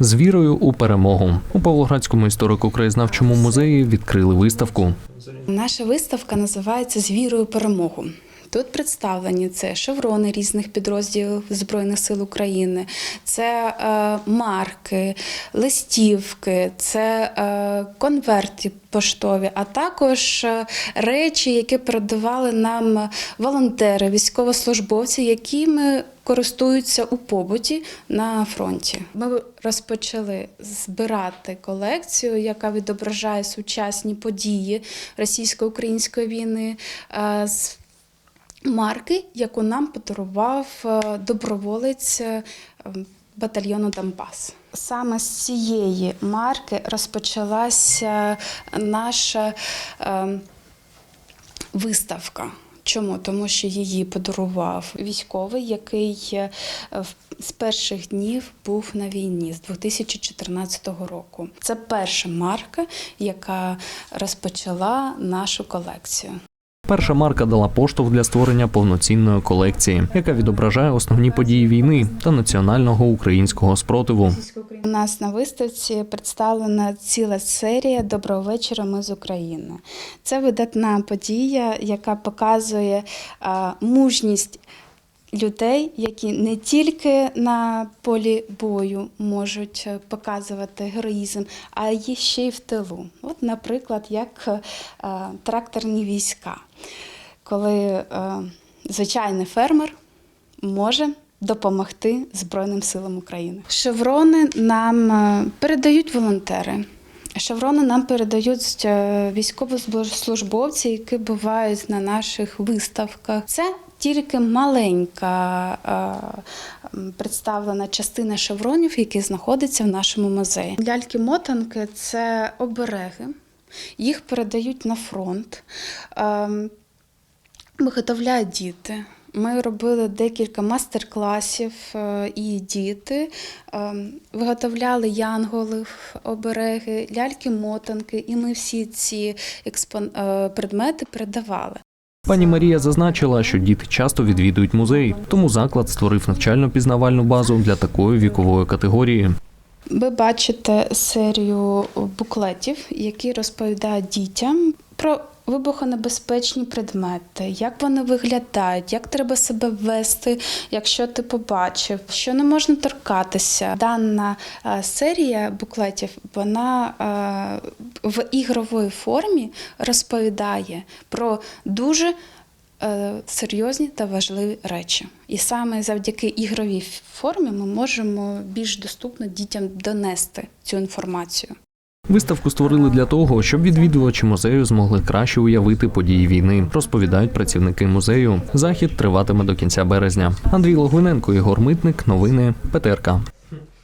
З вірою у перемогу у Павлоградському історико-краєзнавчому музеї відкрили виставку. Наша виставка називається З вірою перемогу. Тут представлені це шеврони різних підрозділів Збройних сил України, це е, марки, листівки, це е, конверти поштові, а також е, речі, які передавали нам волонтери, військовослужбовці, якими користуються у побуті на фронті. Ми розпочали збирати колекцію, яка відображає сучасні події російсько-української війни. е, з марки, яку нам подарував е, доброволець е, батальйону Донбас. Саме з цієї марки розпочалася наша е, виставка. Чому? Тому що її подарував військовий, який е, з перших днів був на війні з 2014 року. Це перша марка, яка розпочала нашу колекцію. Перша марка дала поштовх для створення повноцінної колекції, яка відображає основні події війни та національного українського спротиву. У нас на виставці представлена ціла серія Доброго. Ми з України. Це видатна подія, яка показує мужність людей, які не тільки на полі бою можуть е, показувати героїзм, а й ще й в тилу. От, наприклад, як е, тракторні війська, коли е, звичайний фермер може допомогти Збройним силам України. Шеврони нам е, передають волонтери. Шеврони нам передають е, військовослужбовці, які бувають на наших виставках. Це тільки маленька е, представлена частина шевронів, які знаходяться в нашому музеї. Ляльки-мотанки це обереги. Їх передають на фронт. Ем, Виготовляють діти. Ми робили декілька майстер-класів е, і діти е, виготовляли янголів, обереги, ляльки-мотанки, і ми всі ці експон... е, предмети передавали. Пані Марія зазначила, що діти часто відвідують музей, тому заклад створив навчально-пізнавальну базу для такої вікової категорії. Ви бачите серію буклетів, які розповідають дітям про вибухонебезпечні предмети, як вони виглядають, як треба себе вести, якщо ти побачив, що не можна торкатися. Дана е, серія буклетів вона е, в ігровій формі розповідає про дуже е, серйозні та важливі речі. І саме завдяки ігровій формі ми можемо більш доступно дітям донести цю інформацію. Виставку створили для того, щоб відвідувачі музею змогли краще уявити події війни, розповідають працівники музею. Захід триватиме до кінця березня. Андрій Логвиненко, Ігор Митник, новини ПТРК.